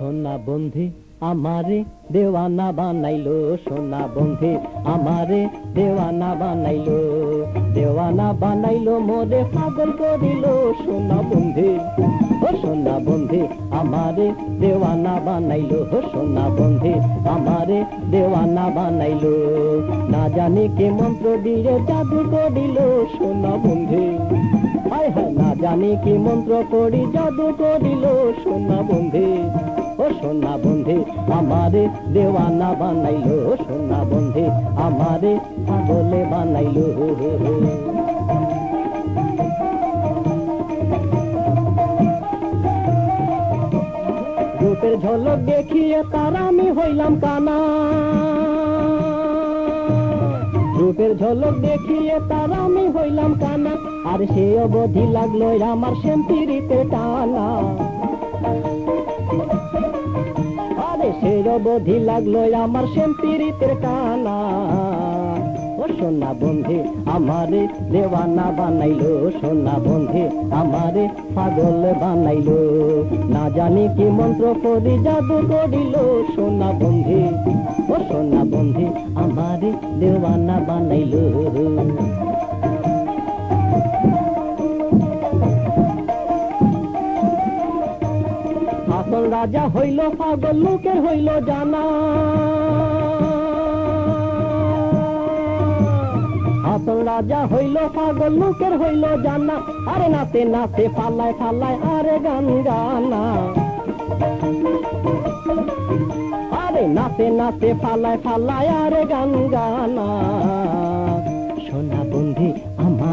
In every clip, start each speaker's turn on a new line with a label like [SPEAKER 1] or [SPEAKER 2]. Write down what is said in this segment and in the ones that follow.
[SPEAKER 1] সোনা বন্ধি, আমারে দেওয়ানা বানাইলো সোনা বন্ধি, আমারে দেওয়ানা বানাইলো। দেওয়ানা বানাইলো, মোরে পাগল করিল সোনা বন্ধি। ও সোনা বন্ধি, আমারে দেওয়ানা বানাইলো। ও সোনা বন্ধি, আমারে দেওয়ানা বানাইলো। না জানি কে মন্ত্র দিয়ে জাদু করিল সোনা বন্ধি। হায় হায়, না জানি কি মন্ত্র করি জাদু করিল সোনা বন্ধি। ও সোনা বন্ধি, আমারে দেওয়ানা বানাইলো সোনা বন্ধি, আমারে পাগলে বানাইলো রূপের ঝলক দেখিয়ে তার আমি হইলাম কানা। রূপের ঝলক দেখিয়ে তার আমি হইলাম কানা। আর সে অবধি লাগল আমার সেন্তিরিতে টানা। আরে সে অবধি লাগল আমার সেন্তিরিতের টানা ও সোনা বন্ধে, আমারে দেওয়ানা বানাইলো, সোনা বন্ধে, আমারে পাগল বানাইলো। না জানি কি মন্ত্র করি, জাদু করিল, সোনা বন্ধে, ও সোনা বন্ধে, আমারে দেওয়ানা বানাইলো। রাজা হইল পাগল, লোকের হইল জানা। রাজা হইল পাগল, লোকের হইল জানা। আরে নাতে নাতে ফালায় ফালায় আরে গান গানা। আরে নাতে নাতে ফালায় ফালায় আরে গান গানা। সোনা বন্ধি, আমারে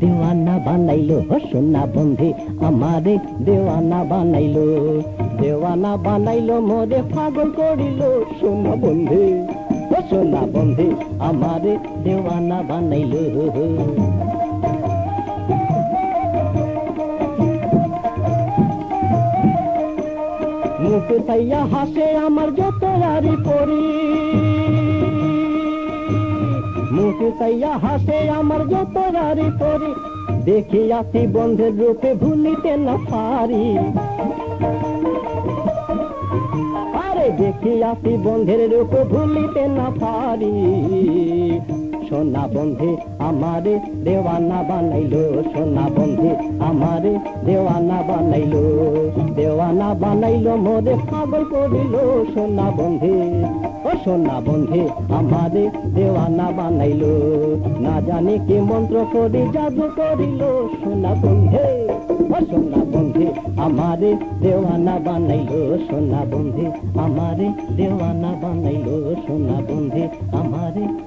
[SPEAKER 1] দেওয়ানা বানাইলো সোনা বন্ধি, আমারে দেওয়ানা বানাইলো। দেওয়ানা বানাইলো, মোরে পাগল করিল, সোনা বন্ধি সোনা বন্ধি, আমারে দেওয়ানা বানাইলো। মুখ তাইয়া হাসে আমার যত আরি পরি। তাইয়া হাসে আমার যত রারি পরি। দেখিয়াছি বন্ধের রূপে ভুলিতে না পারি। আরে দেখিয়াছি বন্ধের রূপে ভুলিতে না পারি। সোনা বন্ধে আমারে দেওয়ানা বানাইলো, সোনা বন্ধে আমারে দেওয়ানা বানাইলো দেওয়ানা বানাইলো, মোরে পাগল করিল, সোনা বন্ধে, ও সোনা বন্ধে আমারে দেওয়ানা বানাইলো, না জানি কি মন্ত্র করি জাদু করিল, সোনা বন্ধে, ও সোনা বন্ধে আমারে দেওয়ানা বানাইলো, সোনা বন্ধে আমারে দেওয়ানা বানাইলো, সোনা বন্ধে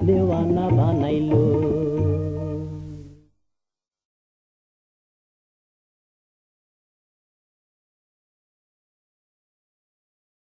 [SPEAKER 1] আমারে দেওয়ানা বানাইলো